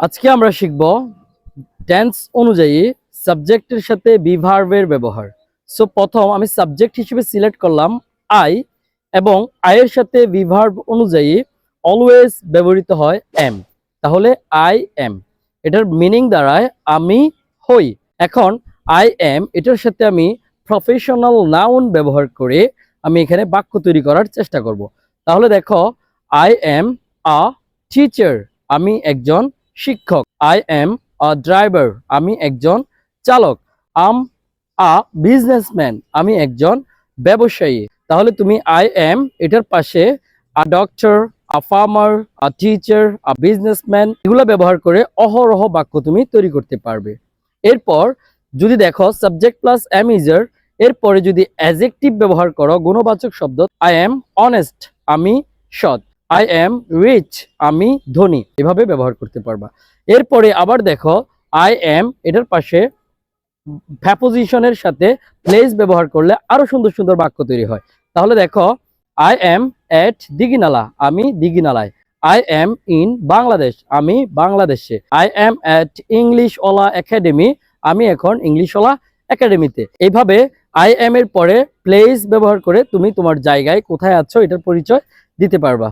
আজকে আমরা শিখব টেন্স অনুযায়ী সাবজেক্টের সাথে বিভার্বের ব্যবহার। সো প্রথম আমি সাবজেক্ট হিসেবে সিলেক্ট করলাম আই এবং আয়ের সাথে বিভার্ব অনুযায়ী অলওয়েজ ব্যবহৃত হয় এম তাহলে আই এম এটার মিনিং দ্বারায় আমি হই। এখন আই এম এটার সাথে আমি প্রফেশনাল নাউন ব্যবহার করে আমি এখানে বাক্য তৈরি করার চেষ্টা করব। তাহলে দেখো আই এম আ টিচার আমি একজন শিক্ষক। আই এম আ ড্রাইভার আমি একজন চালক। আম আ বিজনেসম্যান আমি একজন ব্যবসায়ী। তাহলে তুমি আই এম এটার পাশে a doctor a farmer a teacher a businessman এগুলো ব্যবহার করে অহরহ বাক্য তুমি তৈরি করতে পারবে। এরপর যদি দেখো সাবজেক্ট প্লাস ইজার এরপরে যদি অ্যাজেক্টিভ ব্যবহার করো, গুণবাচক শব্দ আই এম অনেস্ট আমি সৎ। আই এম রিচ আমি ধনী। এভাবে ব্যবহার করতে পারবা। এরপরে আবার দেখো আই এম এটার পাশে ভ্যাপোজিশনের সাথে প্লেস ব্যবহার করলে আরও সুন্দর সুন্দর বাক্য তৈরি হয়। তাহলে দেখো আই এম এট দিঘিনালা, আমি দিঘিনালায়। আই এম ইন বাংলাদেশ, আমি বাংলাদেশে। আই এম এট ইংলিশ ওলা একাডেমি, আমি এখন ইংলিশ ওলা একাডেমিতে। এইভাবে আই এম এর পরে প্লেস ব্যবহার করে তুমি তোমার জায়গায় কোথায় আছো এটার পরিচয় দিতে পারবা।